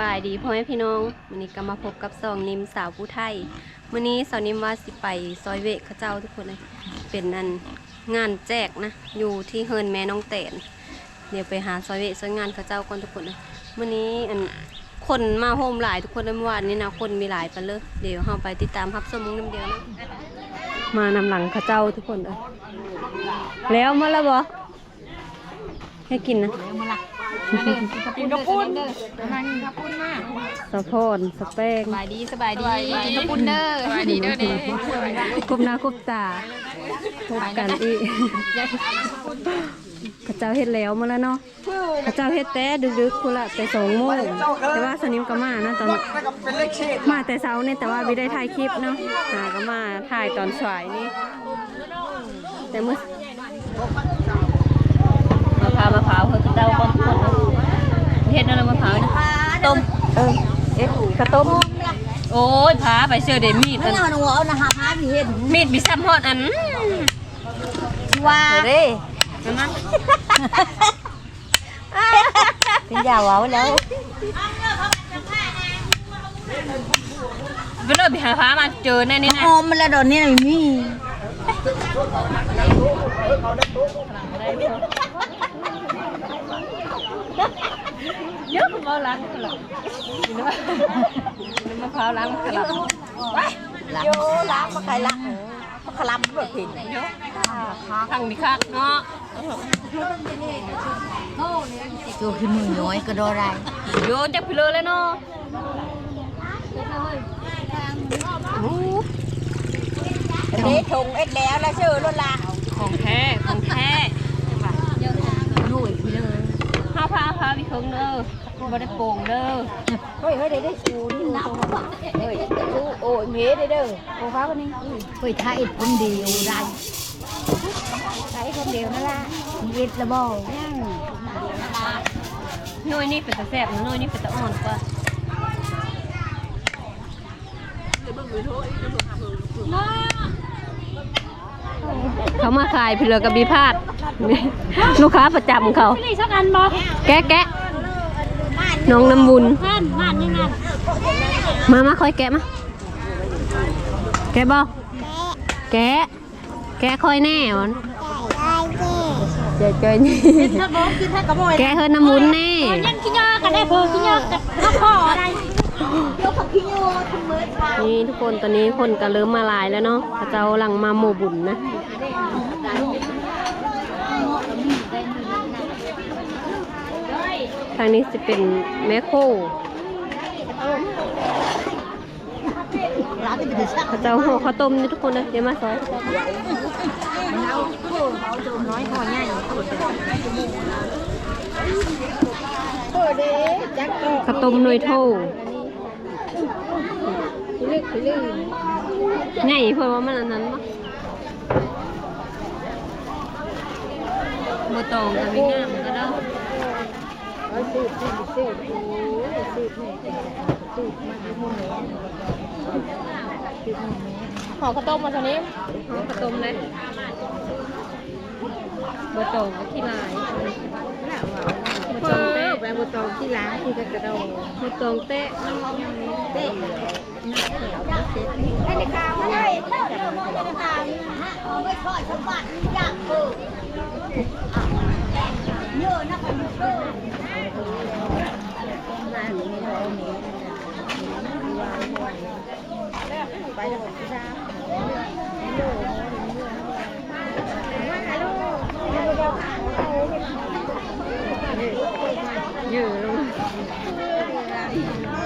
บายดีพ่อแม่พี่น้องวันนี้ก็มาพบกับสองนิมสาวผู้ไทยวันนี้สาวนิมว่าสิไปซอยเวกเขาเจ้าทุกคนเลยเป็นนั่นงานแจกนะ อยู่ที่เฮินแม่น้องแตนเดี๋ยวไปหาซอยเวกซอยงานเขาเจ้าก่อนทุกคนเลยวันนี้อันคนมาโฮมหลายทุกคนเลยเมื่อวานนี้นะคนมีหลายไปเลยเดี๋ยวเราไปติดตามรับชมมึงน้ำเดียวนะมานำหลังเขาเจ้าทุกคนเลยแล้วมาแล้วบ่ให้กินนะ กินกระปุ้นนั่งกินกระปุ้นมากสะโพนสะแป้งสบายดีสบายดีกินกระปุ้นเด้อสบายดีเด้อเด้กบหน้ากบตาพบกันอีกข้าเจ้าเฮ็ดแล้วมาแล้วเนาะข้าเจ้าเฮ็ดแต่ดึกๆคุณละแต่สองโมงแต่ว่าสนิมก็มานะตอนมาแต่เช้าเนี่ยแต่ว่าไม่ได้ถ่ายคลิปเนาะหาก็มาถ่ายตอนสายนี่แต่เมื่อมะ พร้าวมะพร้าวเขาเจ้าก้อนคนเฮ็ดนั่นมะพร้าวนะต้มเออเอ๊ะข้าวต้มโอ้ยพาไปเชื่อเดมีดไม่อันเอาหนูเอานะฮะพาพี่เห็นมีดมีซ้ำฮอดอันว่าเด้นั่นนะเป็นยาว้าแล้วไปเลยไปหาพามาเจอแน่นี่นะหอมมันละดอนนี่ไม่มีเยอะมะพร้าวล้างขลับกินมะพร้าวล้างขลับโยล้างมาใครล้างมาขลับแบบผิดเยอะทางนี้คักเนาะโยขี้มือน้อยก็โดนได้โยนจากไปเลยเลยเนาะเด็ทงเอ็ดแล้วแล้วชื่อรถลาของแท้ของแท้หนุ่ยพี่เลยข้าวพาพาวิเคงเด้อ บ่ได้โป่งเด้อเฮ้ยเฮ้ยได้ได้ชูนี่น้ำเฮ้ยชูโอ้ยเมย์ได้เด้อโอ้ฟ้าวันนี้เฮ้ยถ้าเอ็ดคนเดียวได้ถ้าเอ็ดคนเดียวนั่นละเอ็ดละบ่ยังหน่วยนี่เป็นตะแซ่บนะหน่วยนี่เป็นตะอ่อนกว่าเขามาขายพี่เหลือกับบีพาด ลูกค้าประจำเขานี่สักอันบ่แกะแกะ น้องน้ำบุญท่านบ้านยังไงมามาคอยแกะมา แกะบอแกะ แกะคอยแน่วันเจอเจอนี่ถ้าบ่กินถ้ากระโมยแกะเฮิรน้ำบุญแน่ยังขี้ยอกันได้เพิ่ขี้ยอกันข้าวคออะไรนี่ทุกคนตอนนี้คนก็เริ่มมาหลายแล้วเนาะพระเจ้าหลังมาโมบุญนะ ทางนี้จะเป็นแมคโครร้าเจ้าห่อข้าวต้มนี่ทุกคนนะเดี๋ยวมาซอยน้อยพอง่ายโอ้เด้จักก็ข้าวต้มหน่วยโทใหญ่เพื่อว่ามันอันนั้นปะบัวตองก็มีงามก็ได้ เอาสูตรสูตรสูตรโอ้ยสูตรแม่สูตรมาที่มุ่งแม่สูตรมุ่งแม่ขอข้าวต้มมาตอนนี้ห่อข้าวต้มเลยบัวตองก็ขี้ลายบัวตองเตะแบงบุตรที่ล้างที่กระโดดบัวตองเตะเต้ไอ้เด็กข้าวไม่ได้เต้าเดี๋ยวมองจะตามเอาไม่ค่อยสมบัติยากเออเยอะนะคนเยอะไปเล ยพี่ดายืดลง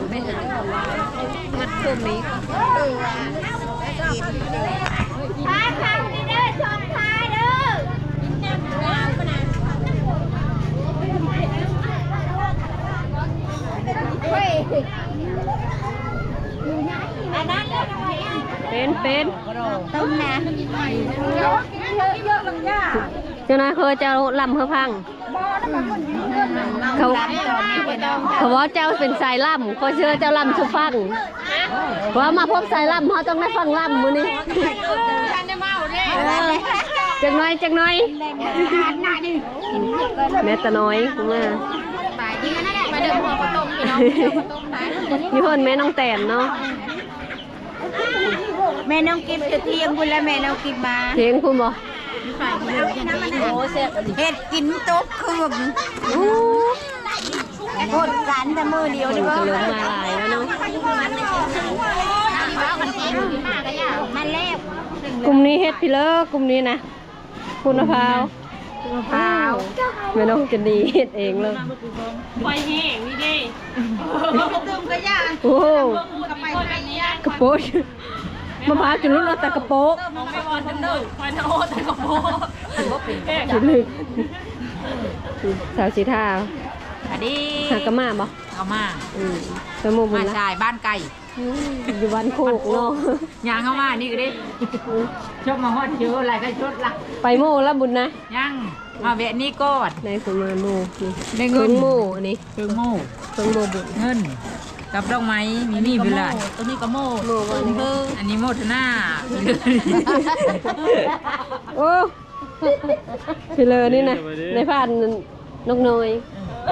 มัดผมนี้พาพานี่เด้อชมพาเด้อเฮ้ยอันนั้นเลยเป็นเป็นต้มนะเยอะเยอะลงย่าเจ้านายเคยจ้าลำเพื่อพังเขา เขาว่าเจ้าเป็นสายล่ำเขาเชื่อเจ้าล่ำสุฟังว่ามาพบสายล่ำเขาต้องได้ฟังล่ำมื้อนี้จักหน้อยจักหน้อยแม่ตะน้อยมามาเดินหัวกระต้มพี่น้องหัวกระต้มไปอยู่เพิ่นแม่น้องแตนเนาะแม่น้องกิฟต์เที่ยงคุณแล้วแม่น้องกิฟต์มาเทียงคุณบ่โอ้เสร็จเห็ดกินตุ๊กคืบ โคตรกันแต่มือเดียวคนนี่ก็ก็เริ่มมาหลายแล้วเนาะมันแลบกลุ่มนี้เฮ็ดพี่เลิกกลุ่มนี้นะคุณมะพร้าวมะพร้าวแม่น้องจะดีเฮ็ดเองเลยไฟแห้งนี่ดิโอ้โหกระโปงมะพร้าวจุดรุ่นเอาแต่กระโปงน้องไม่วอนทันเด้อไฟนโอแต่กระโปงจุดลึกสาวสีทา อันนี้หากระมาบ่เอามาอืมสมุบุมาญละชายบ้านไก่อืมอยู่บ้านโคกเนาะยางเข้ามานี่ก็ได้ชอบมาฮอดเชื้ออะไรก็ชดละไปโม่ละบุญนะยังมาแวะนี่ก่อนในคุณมาโม่นี่ได้เคเงิรื่อนงโม่อันนี้เครื่องโม่เครื่องโม่บุญ เงินกับดอกไม้มีมีเวลาตัวนี้ก็โม่โม่วันนี้อันนี้โมทนาโอ้ พี่เลยนี่นะในพันนกน้อย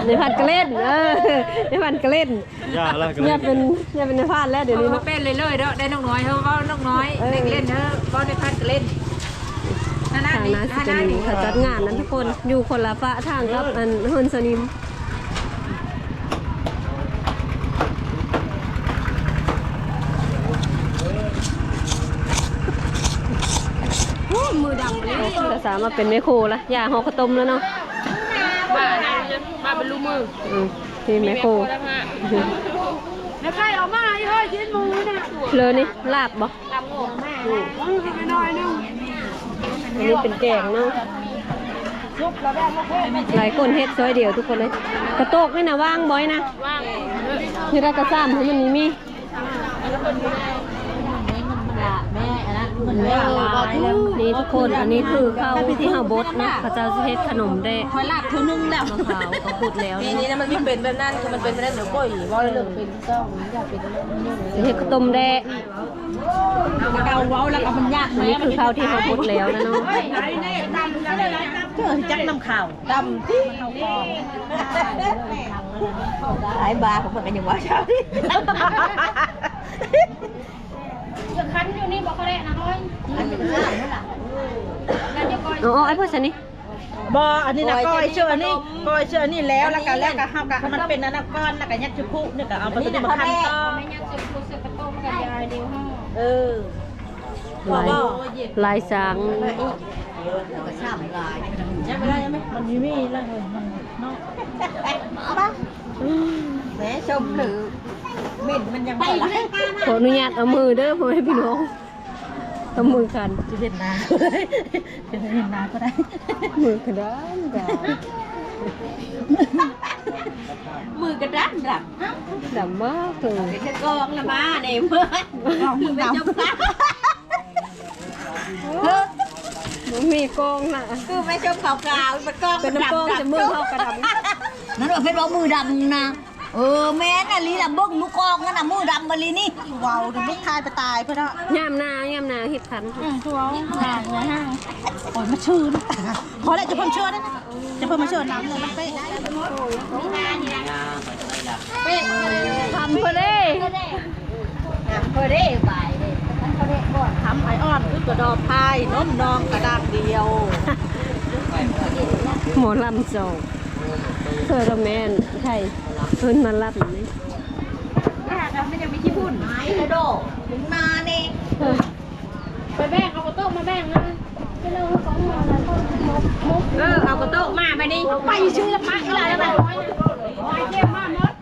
ในพันกระเล่นเออในพันกระเล่นยากแล้วก็เนี่ยเป็นเนี่ยเป็นในพันแล้วเดี๋ยวนี้มาเนาะเป็นเลยเลยเด้อได้น้องน้อยเฮาเว้าน้องน้อยเออเล่นเล่นเด้อเว้าได้พันก็เล่นนั่นทางนี่นั้นสินั่นจะมีนี่เขาจัดงานนั้นทุกคนอยู่คนละฟ้าทางกับอันเฮินสนิมมือดำเลยภาษามาเป็นแม่โคละอย่าหอกข้าวต้มแล้วเนาะ บ้านะมา เป็นลูกมืออืมที่แม่โคแล้วมาแล้วใครเอามาเฮ้ยชิ้นมือนะเลยนี่ลาบบ่ลำโง่มากไปหน่อยนึงอันนี้เป็นแกงเนาะหลายคนเฮ็ดซอยเดียวทุกคนเลยกระโตกนี่นะว่างบ่อยนะว่างนี่ได้กระซ้ำให้มันนี่มี นี่ทุกคนอันนี้คือข้าวที่เฮาบดนะเขาเจ้าสิเฮ็ดขนมได้คอยลาบเท่านึงแล้วมะพร้าวก็พูดแล้วปีนะนี้นะมันไม่เป็นแบบนั้นคือมันเป็นแบบนั้นเดี๋ยวก้อยว่าเรื่องเป็นสิเฮ็ดข้าวต้มแดะเกาเว้าแล้วก็มันยากอันนี้คือข้าวที่เฮาบดแล้วนะเนาะเจอจักน้ำข่าวดำที่เขากองหลายบาของมันกันอย่างว่าเช้า จะคันอยู่นี่บอกเขาได้นะเฮ้ยแล้วจะก้อยอ๋อไอ้พวกฉันนี่บออันนี้นะก้อยเชื่อนี่ก้อยเชื่อนี่แล้วแล้วก็แล้วก็ห้ามก็มันเป็นอันนั้นก้อนแล้วก็ยัดชุคุนี่ยก็เอาไปตัวนี้มาคั้นต่อไม่ยังจะพูดเสือกระต้มกับยายเดียวห้าเออลายลายสางยังไม่ได้ยังไม่มันมีมีแล้วเลยมันเนาะแม่ชมหรือ มินมันยังไม่ละขออนุญาตเอามือเด้อพ่อแม่พี่น้องเอามือกันจะเห็นนาจะเห็นนาก็ได้ มือกระด้านดามือกระด้านดับดำมากเลยจะกองละมาเนี่ยเมื่อกองมือดำมันมีกองน่ะคือไม่ชมขาวๆมันกองเป็นน้ำกองจะมือเข้ากระดนั่นว่าเป็นว่ามือดำนะ เออแม่น่ะลีละเบิ้งลูกกองนั่นน่ะมือดำมาลีนี่ว้าวถึงลูกทายไปตายเพื่อนำย่ำนาย่ำนาเห็ดขันชัวร์ห่างเลยห่างโอ้ยมาชื่นพอแล้วจะเพิ่มเชื่อนะจะเพิ่มมาเชื่อน้ำเลยมันเป๊ะทำเพื่อได้เพื่อได้ไปเลยทำไออ่อนคือกระดอกพายน้มนองกระดาษเดียวหมอลำโจงเธอละแมนใช่ เพิ่นมารับนี่ไม่ยังมีขี้พุ่นไม้กระโดดถึงมาเนี่ยไปแบ่งเอากระโต๊ะมาแบ่งนะไปเลยของมาแล้วก็มุกมุกเออเอากระโต๊ะมาไปนี่ไปชื่อละพักอะไรแล้วมันเจ็บมากมด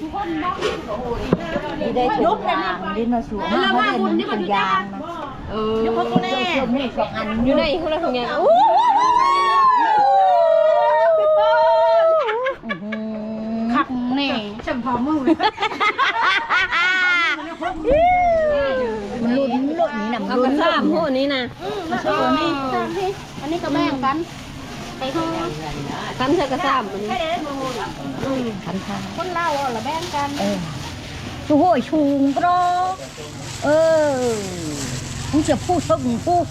ทุกคนบอกนี่ได้ยุบเลยนะดินมาสูงแล้วมาบุญนี่มันยางเออยุบเขาแน่นี่สองอันอยู่ในคุณละทำไงอู้ ขักแน่ฉันพอมือมันลุ้นลุ้นนี่นะเอากระซ้ำพวกนี้นะอันนี้อันนี้ก็แบ่งกันไปห้องกันเธอกระซ้ำอันนี้ขันทางคนเล่าอะละแบ่งกันเออชูโหยชูงโปรเออมึงจะพูดเท่ามึงพูด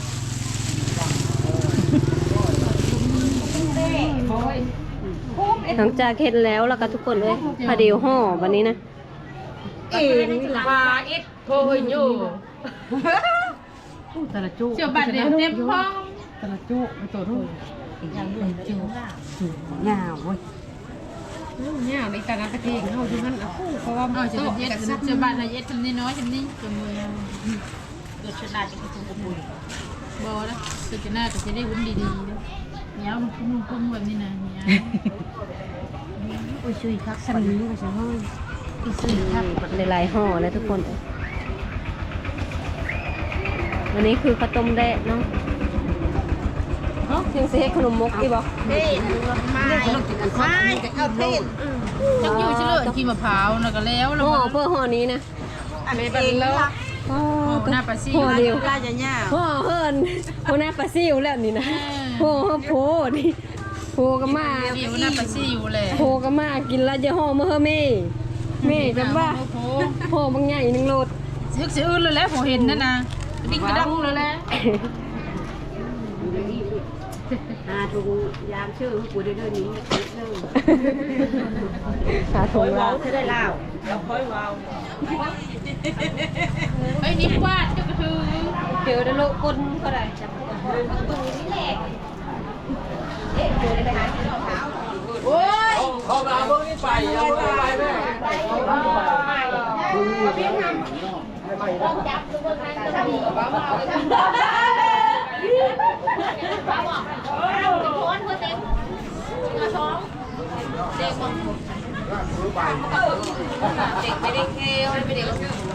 หลังจากเฮ็ดแล้วแล้วก็ทุกคนเลยพาเดียวห่อวันนี้นะเองว่าอิดโพยอยู่แต่ละจุเจียวบัตรเดียวเต็มห้องแต่ละจุไปตัวทุ่งอย่างหนึ่งจูจูงาเว้ยเนี่ยในแต่ละประเทศเขาที่มันอะคู่เพราะว่าเอาจะเย็ดจะบัตรละเย็ดทำนี่น้อยทำนี่จนมือเกิดชนะจะกินตุ้งปุยบอแล้วสุดจะน่าจะได้วุ้นดีๆนะเหนียวมันพุ่งพุ่งแบบนี้นะเหนียวโอ้ยช่วยครับสันนี้ก็จะห้อยอีสุยครับหลายๆห่อเลยทุกคนวันนี้คือข้าวต้มแดะเนาะเนาะยังสิเฮ็ดขนมมกอีกบ่ไม่ไม่เอาเทศจักอยู่เฉลิมกินมะพร้าวแล้วก็แล้วแล้วห่อเพื่อห่อนี้นะอันนี้เป็นแล้วห่อหน้าปลาซีห่อเดียวลาจะย่าห่อเฮินห่อหน้าปลาซิวแล้วนี่นะห่อห่อโพนี่ โพก็มาอยู่หน้าปลาซีอยู่เลยโพก็มากินแล้วจะห่อมาเฮอแม่แม่จำว่าโอ้โหห่อบางใหญ่หนึงโลดซึกซื้อเลยแล้วผมเห็นนั่นนะดิ้งกระดังเลยแหละอาทุกยามชื่อกูได้เดินนี้ขาถุงว้าละวจะได้ลาวเราค่อยว้าวเฮ้ยนี่วาดก็คือเดี๋ยวได้โลกนก็ได้จับที่เราแหล มไปยินไปเธอเข้าที่เดิมข้าวหมูก็จังเลย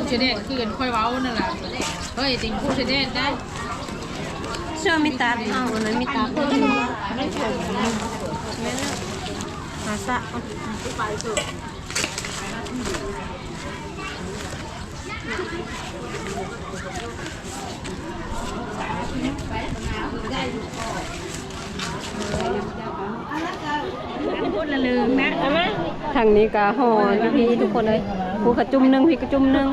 ผู้เชเดตคือกันค่อยเว้านั่นแหละเฮ้ยติงผู้เชเดตได้เชื่อมีตาเอาอันนั้นมีตาเพิ่มไม่ถูกแม่นะหาสะทางนี้ก็ห่อพี่ทุกคนเลย ผู้กระจุ่มหนึงพี่กระจุ่มหนึง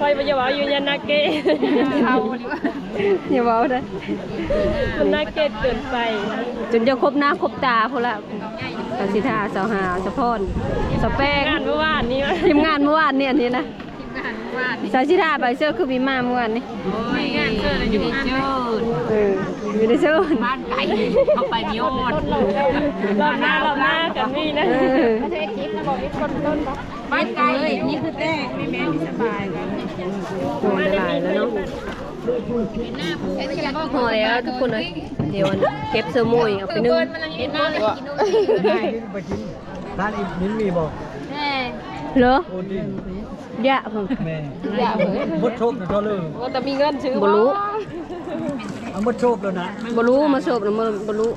คอยไปอย่าว่าอยู่ยันนาเกะเอาดีกว่าอย่าเว้าเด้อมันนาเกะเกินไปจนจะครบหน้าครบตาพุ่นละสาวสิทาสาวหาสาวพรสาวแป้งงานเมื่อวานนี้ทีมงานเมื่อวานเนี่ยนี่นะงานวาดสาวสิทาไปเสื้อคือมีมาเมื่อวานนี่ไม่งานเสื้อเลยอยู่งานเจ้าเออ อยู่ในเสื้อบ้านไก่เข้าไปมีโอดรอบหน้าเรอบหน้ากันนี่นะเออบ้านไก่นี่คือแต้ไม่แม่สบายกันห่อหลายแล้วเนาะห่อแล้วทุกคนเลยเดี๋ยวเก็บเสื้อมวยเอาไปนึ่งเห็นมานไปกินร้านอีกนิ้นมีบอกเหรอโอ้ดินยะเพิ่งแม่มดโชคนะเท่าเลยว่าแต่มีเงินซื้อบ่รู้ เอามดโชคแล้วนะบ่รู้มาสบนะมันบ่รู้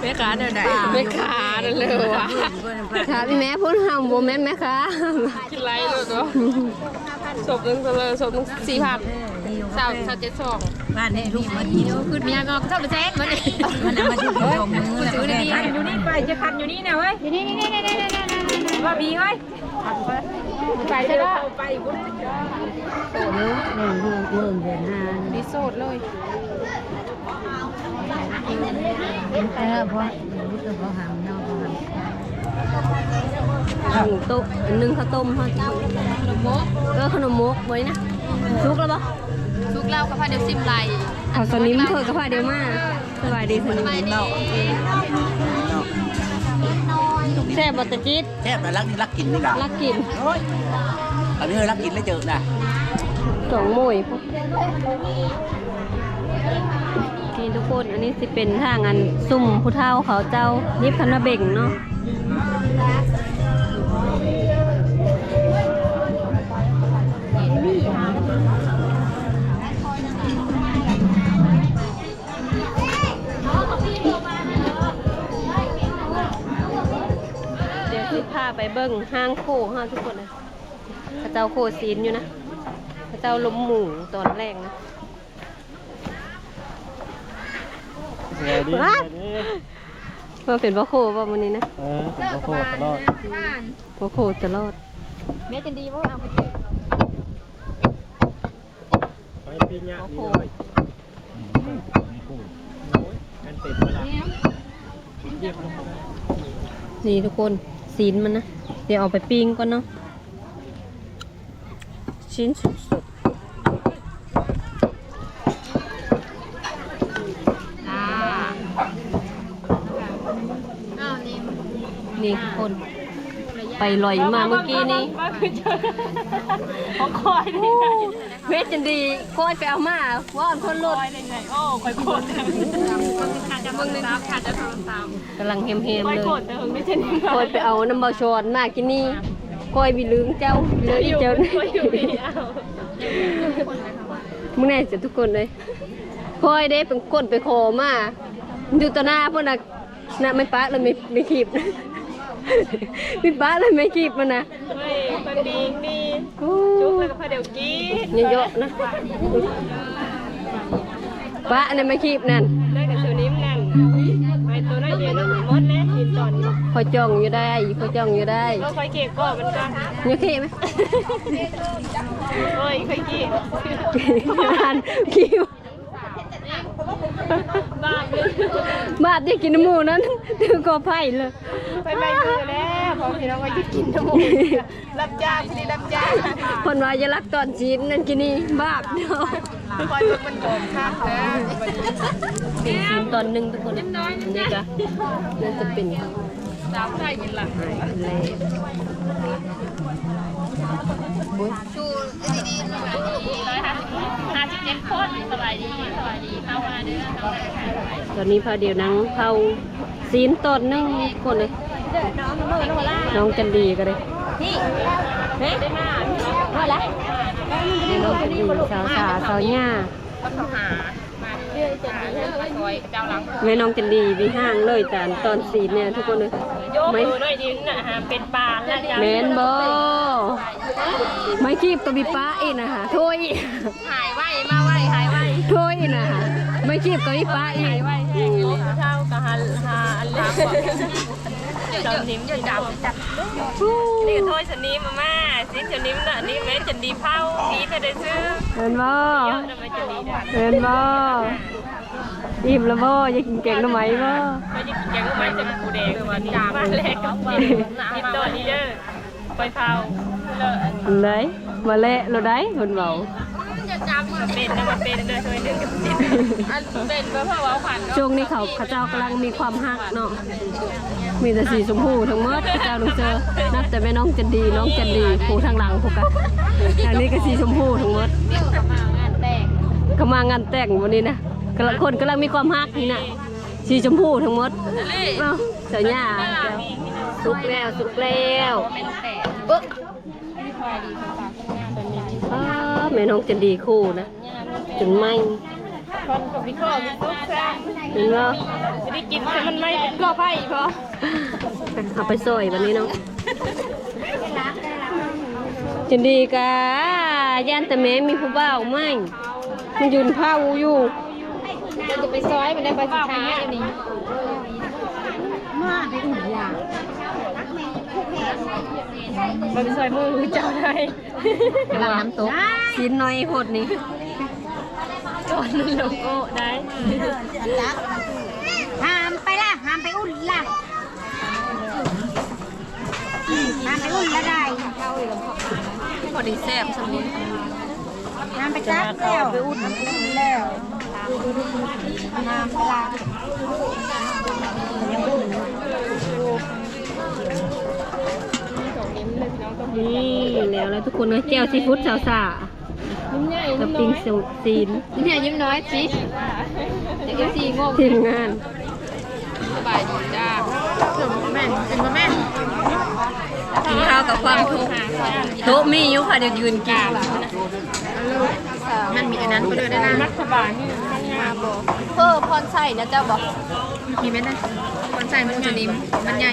แม่ค้าเดินไหนแม่ค้าเดินเลยว่ะถามอีแม่พูดห้ามบ่แม่นแม่คะกินไรเลยเนาะศพนึงเลยศพนึงสี่พันสาวสาวเจ็ดสองบ้านให้ลูกมากินคือมีงอกชอบไปแซงมันมันมาถึงตรงมือแล้วซื้อแม่ดีทันอยู่นี่ไปจะคันอยู่นี่นะเว้ยอยู่นี่นี่นี่นี่นี่ว่าบีเว้ย ไปใช่ปะเมืองเมืองเมืองเดือนห้าดีโซดเลยเออเพราะรู้ตัวเขาหามนอกเขาหามหนึ่งตุ๊กอันหนึ่งข้าวต้มทอดขนมมกก็ขนมมกไว้นะซุกแล้วปะซุกเหล้ากับผ้าเดียวซิมไลเอาสนิมเถอะกับผ้าเดียวมาสบายดีสนิมแซ่บบัตรจิตแทบแต่รักนี่รักกินนี่กะรักกินอันนี้เฮ้ยรักกินได้เจอนะสองหมวยพวกนี่ทุกคนอันนี้สิเป็นทางอันซุ่มผู้เฒ่าเขาเจ้ายิบคันมาเบ่งเนาะ ไปเบิ่งห้างโคฮะทุกคนนะพระเจ้าโคศีลอยู่นะพระเจ้าล้มหมูตอนแรกนะว้ามาเป็นพ่อโคป่ะวันนี้นะเออผมก็โคตรตลอดพ่อโคตลอดแม่จันดีว่าเอาไปไปปีนี้นี่เลยกันติดเวลานี่ทุกคน ศีลมันนะ เดี๋ยวเอาไปปิ้งก่อนเนาะ ชิ้นสุดๆนี่ทุกคน ไปลอยมาเมื่อกี้นี่ของคอยได้ไง เวทจันดีโคอยไปเอามาว่าอันคนรถคอยได้ไงโอ้คอยโกรขาดจะเบิ่งนึงขาดจะโทรศัพท์กำลังเฮมๆคอยเลยโกรธแต่เพิ่งไม่ใช่นี่คอยไปเอาน้ำเบาชอนมากินนี่คอยวิลืงเจ้าเลยเจ้าคอยอยู่พี่เอามึงแน่จะทุกคนเลยคอยได้เป็นคนไปขอมาอยู่ต่อหน้าพวกน่ะน่ะไม่ป้าเลยไม่ไม่ขีบ ไม่ป้าเลยไม่ขีบมันนะเฮ้ยคนดีดีโอ้จุกแล้วก็พาเดี๋ยวกี้เยอะๆนะป้าเนี่ยไม่ขีบนั่นได้กับตัวนิ้มนั่นไปตัวน้อยเดียวนั่นมดแล้วกินตอนนี้คอยจ้องอยู่ได้คอยจ้องอยู่ได้ก็คอยเก็บก็มันก็เนี่ยขี้ไหมโอ้ยคอยเก็บทานขี้ บ้าเลย บาดได้กินน้ำหมูนั้นถือกอไผ่เลยไปไปมือแล้วพอพี่น้องก็จะกินทั้งหมดรับจ้างพี่รับจ้างคนว่าจะรักตอนจีนนั่นกินนี่บาปเนาะคอยมันโกงข้ามนะเป็นจีนตอนหนึ่งทุกคนอันนี้ก็น่าจะเป็นสาวไทยกินหลังอะไรห้าสิบ เจ็ดคนสบายดีสบายดีเข้ามาเด้อตอนนี้พาเดียวนังเข้าซีนตอนหนึ่งคนเลยน้องจันดีก็เลยได้มานี่น้องจันดีสาวสาสาวย่าก็เขาหามาเรื่อยจะมีเรื่องคอยเจ้าหลังแม่น้องจันดีมีห้างเลยแต่ตอนซีนเนี่ยทุกคนเลยโยกมือด้วยดินน่ะฮะเป็นปลาแล้วจ้ะแมนบอไม่คีบกับบีป้าอีกนะคะโทยอีกหายไวมา นะคะไม่คีบกับบีป้าอีหายกไวแห้งอยู่เท่ากับฮันฮาอันเล็กกว่าเจ้านิ่มเจ้าดำจับนี่ก็โทษชนิมมาม่าสิชนิมน่ะนี่แม่จันดีเผาดีไปได้ซื้อเห็นบ่เยอะนะแม่จันดีน่ะเห็นบ่อิ่มแล้วบ่อยากกินแกงหน่อไม้บ่ไม่ได้ยังไม่จะกูแดงวันนี้มาแรกกับกินกินตัวนี้เด้อไปเผาเลอะเลยมาเละเราได้คนเบา เป็นนะมันเป็นเด้อช่วยดึงกับจิตอันเป็นเพราะว่าขวัญช่วงนี้เขาเขาเจ้ากำลังมีความฮักเนาะมีแต่สีชมพูทั้งหมดเขาเจ้าลงเจอนับแต่แม่น้องจันดีน้องจันดีผูทางหลังผูกกันอันนี้ก็สีชมพูทั้งหมดก็มางานแต่งวันนี้นะกำลังคนกำลังมีความฮักนี่นะสีชมพูทั้งหมดเอ้าเจ้าหญ้าเจ้าสุกแล้วสุกแล้วเอ๊ะอ้า แม่น้องจันดีคู่นะจนไหมคนกับพี่ข้อพี่ตุ๊กซ่าเห็นว่าจะได้กินแต่มันไม่เป็นข้อไผ่พอเอาไปซอยวันนี้เนาะจันดีกะย่านแต่แม่มีผู้บ่าวไหมมันยืนเผาอยู่เราจะไปซอยมันได้ปลาสิท้าอยู่นี่ มาไปอุ่นยามันใส่มือเจ้าได้กำลังน้ำตกชิ้นน้อยโพดนี่ตอนนั้นโลโก้ได้ห้ามไปล่ะห้ามไปอุ่นล่ะห้ามไปอุ่นละได้พอดีแซ่บสมุนห้ามไปจับแล้วไปอุ่นแล้วห้ามไปล่ะยังอุ่น นี่แล้วแล้วทุกคนนะแก้วซีฟู้ดสาวสายิ้มใหญ่กับปิ้งสุกซีนนี่เนี่ยยิ้มน้อยสิเด็กเอฟซีงงทีมงานสบายดีจ้าแม่เป็นพ่อแม่กินข้าวกับความทุกข์โต๊ะมีอยู่ค่ะเดี๋ยวยืนกินมันมีอันนั้นก็เลยได้นะรัฐบาลนี่มันงามบ่เพิ่พรใส่นะเจ้าบอกมีไหมนะคนใส่มันจะนิ่มมันใหญ่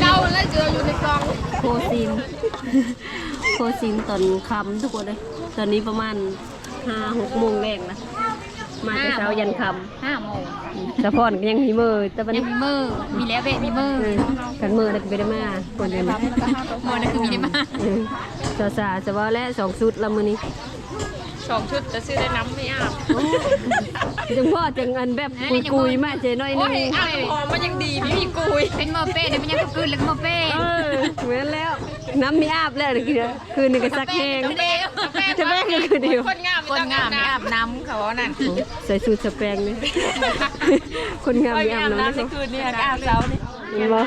เก้าแล้วเจออยู่ในกองโคซิน โคซินตอนคำทุกคนเลย ตอนนี้ประมาณห้าหกโมงแรกนะ มาแต่เช้ายันคห้าโมงำสะพอนก็ยังมีมือแต่วันยันี้งมีมือมีแล้วเบะมีมือเออกันมือแล้วก็ไปได้มาคนเดียวนะมือนั่นคือมีได้มาเออสาวสาวจะว่าและสองชุดละมือนี้ สองชุดจะซื้อได้น้ำไม่อาบจังพ่อจังอันแบบกุยกุยๆมาเจน้อยหนึโอ้ยงอาบหอมมันยังดีไม่มีกุยเป็นมือเป้เดี๋ยวมันยังกลืนแล้วก็มือเป้เออเหมือนแล้วน้ำมีอาบแล้วเดี๋ยวคือคืนนึงก็ซักแห้ง เป้เป้จะแม่งก็คือเดียว คนงามคนงามไม่อาบน้ำเขานั่นใส่สูทสแปรงเนี่ยคนงามคนมีอางาบมน้ำน้ำในนะคืนนี้อาบเช้านี่เห็นบ่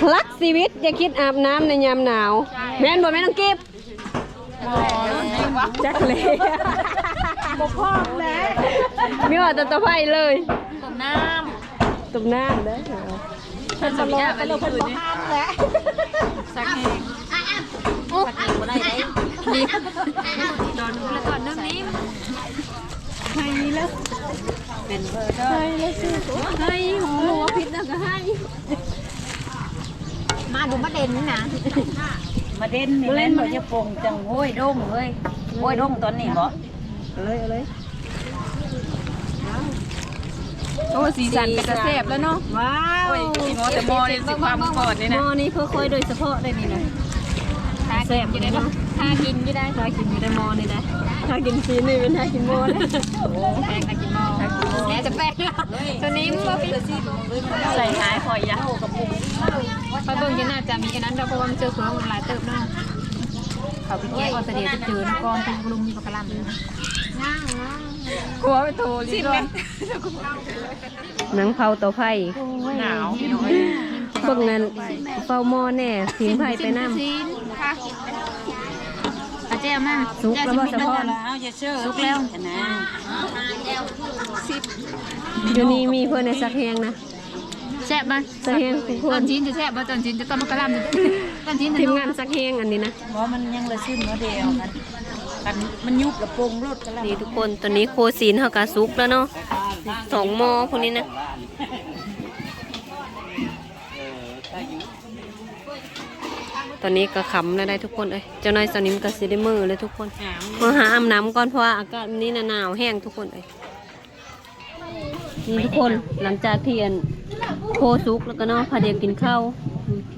พลักชีวิตอย่าคิดอาบน้ำในยามหนาว แม่นบ่แม่น้องกิฟ จักเลยบ่พร้อมแล้วมีว่าแตะตะไคร้เลยตกน้ตุ่มน้ำเด้อำเป็นสมยาอะไรคืนนี้สักแห่งโอ้สักแห่งบ่ได้ไหนนี่ดอนแล้วก่อนนึงนี้ให้หูหัวพิษแล้วก็ให้มาดูมาเด่นนี่นะ มาเด่นนี่แม่นบ่จะปงจังโอ้ยดงเอ้ยโอ้ยดงตอนนี้บ่เอาเลยเอาเลยโอ้สีสันเป็นกระเสบแล้วเนาะว้าวโอ้ยอีโมแต่โมนี่สิความก่อนนี่หนะม้อนี้เพื่อค่อยโดยเฉพาะได้นี่นะทากินอยู่ได้เนาะทากินอยู่ได้ถ้ากินอยู่ในหม้อนี่นะถ้ากินซีนนี่เป็นถ้ากินหม้อนะแป้งทากิน หม้จะแป้งตัวนี้มันใส่หายหอยยาไปเบิ่งจะน่าจะมีอันนั้นเราเพราะว่ามันเจอเผือกมันหลายเติบเนาะเขาไปแก้ก็เสด็จจะเจอนะกองเป็นกลุ่มมีปากกาลัมนะกลัวไปโทรรีบหนังเผาต่อไผ่หนาวพวกนั้นเฝ้ามอแน่ทิ้งไผ่ไปน้ำ เจ้ามาสุกแล้วบ่เฉพาะเอาอย่าเชื่อสุกแล้วนะอยู่นี่มีเพื่อนในสักแหงนะแซ่บมาสักแหงทุกคตอนนชิ้นจะแซ่บบ่ตอนชิ้นจะต้มมะกะลำตอนชิ้นทีมงานสักแหงอันนี้นะเพราะมันยังละสิ้นเนาะเดียวกันกันมันยุบละปงรถกันแล้วนี่ทุกคนตอนนี้โคซีนเขากาซุกแล้วเนาะสองหม้อพวกนี้นะ ตอนนี้ก็ขำแล้วได้ทุกคนเอ้ยเจ้านายสนิมกับซีได้มือเลยทุกคนมาหาอาบน้ำก่อนเพราะว่าอากาศมันนี้หนาวแห้งทุกคนเอ้ยนี่ทุกคนหลังจากที่อันโคซุกแล้วก็เนาะพาเดียวกินข้าว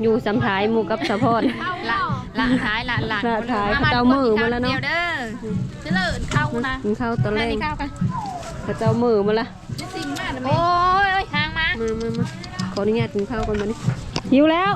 อยู่สำท้ายหมู่กับสะพอนละละท้ายละหลังละท้ายเจ้ามือมาแล้วเนาะเดี๋ยวเด้อเจริญเข้านะกินข้าวตอนแรนั่กนี่เข้ากันพระเจ้ามือมาละโอ้ยทางมามามามาขออนุญาตกินข้าวก่อนวันนี้หิวแล้ว